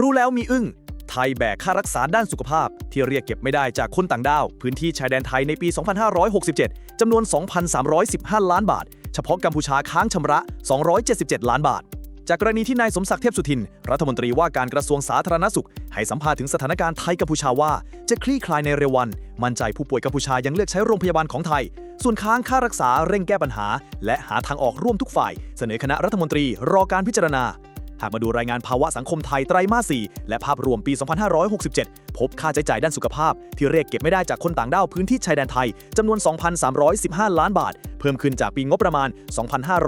รู้แล้วมีอึ้ง ไทยแบกค่ารักษาด้านสุขภาพ ที่เรียกเก็บไม่ได้จากคนต่างด้าว พื้นที่ชายแดนไทยในปี 2567 จำนวน 2,315 ล้านบาท เฉพาะกัมพูชาค้างชำระ 277 ล้านบาท จากกรณีที่นายสมศักดิ์เทพสุทิน รัฐมนตรีว่าการกระทรวงสาธารณสุข ให้สัมภาษณ์ถึงสถานการณ์ไทยกัมพูชาว่า จะคลี่คลายในเร็ววัน มั่นใจผู้ป่วยกัมพูชายังเลือกใช้โรงพยาบาลของไทย ส่วนค้างค่ารักษาเร่งแก้ปัญหา และหาทางออกร่วมทุกฝ่าย เสนอคณะรัฐมนตรีรอการพิจารณาากมาดูรายงานภาวะสังคมไทยไตรมาส 4 และภาพรวมปี 2567 พบค่าใช้จ่ายด้านสุขภาพ ที่เรียกเก็บไม่ได้จากคนต่างด้าวพื้นที่ชายแดนไทยจำนวน 2,315 ล้านบาท เพิ่มขึ้นจากปีงบประมาณ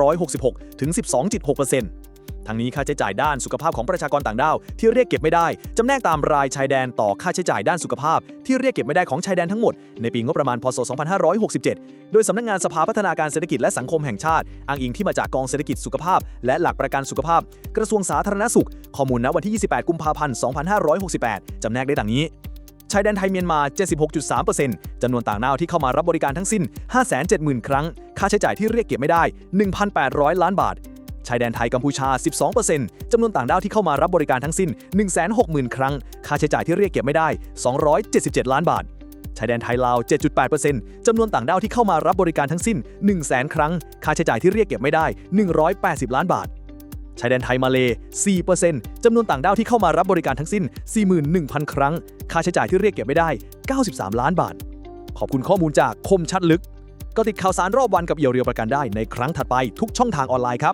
2,566 ถึง 12.6% ทั้งนี้ค่าใช้จ่ายด้านสุขภาพของประชากรต่างด้าวที่เรียกเก็บไม่ได้จำแนกตามรายชายแดนต่อค่าใช้จ่ายด้านสุขภาพ ที่เรียกเก็บไม่ได้ของชายแดนทั้งหมดในปีงบประมาณพศ 2567 โดยสำนักงานสภาพัฒนาการเศรษฐกิจและสังคมแห่งชาติ อ้างอิงที่มาจากกองเศรษฐกิจสุขภาพ และหลักประกันสุขภาพ กระทรวงสาธารณสุข ข้อมูลณวันที่ 28 กุมภาพันธ์ 2568 จำแนกได้ดังนี้ชายแดนไทยเมียนมา 76.3%จำนวนต่างด้าวที่เข้ามารับบริการทั้งสิ้น 570,000 ครั้ง ค่าใช้จ่ายที่เรียกเก็บไม่ได้ 1,800 ล้านบาท ชายแดนไทยกัมพูชา 12%จำนวนต่างด้าวที่เข้ามารับบริการทั้งสิ้น 160,000 ครั้ง ค่าใช้จ่ายที่เรียกเก็บไม่ได้ 277 ล้านบาท ชายแดนไทยลาว 7.8%จำนวนต่างด้าวที่เข้ามารับบริการทั้งสิ้น 100,000 ครั้ง ค่าใช้จ่ายที่เรียกเก็บไม่ได้ 180 ล้านบาทชายแดนไทยมาเล4%จำนวนต่างด้าวที่เข้ามารับบริการทั้งสิ้น 41,000 ครั้ง ค่าใช้จ่ายที่เรียกเก็บไม่ได้ 93 ล้านบาท ขอบคุณข้อมูลจากคมชัดลึก ก็ติดข่าวสารรอบวันกับเอียวเรียวประกันได้ในครั้งถัดไปทุกช่องทางออนไลน์ครับ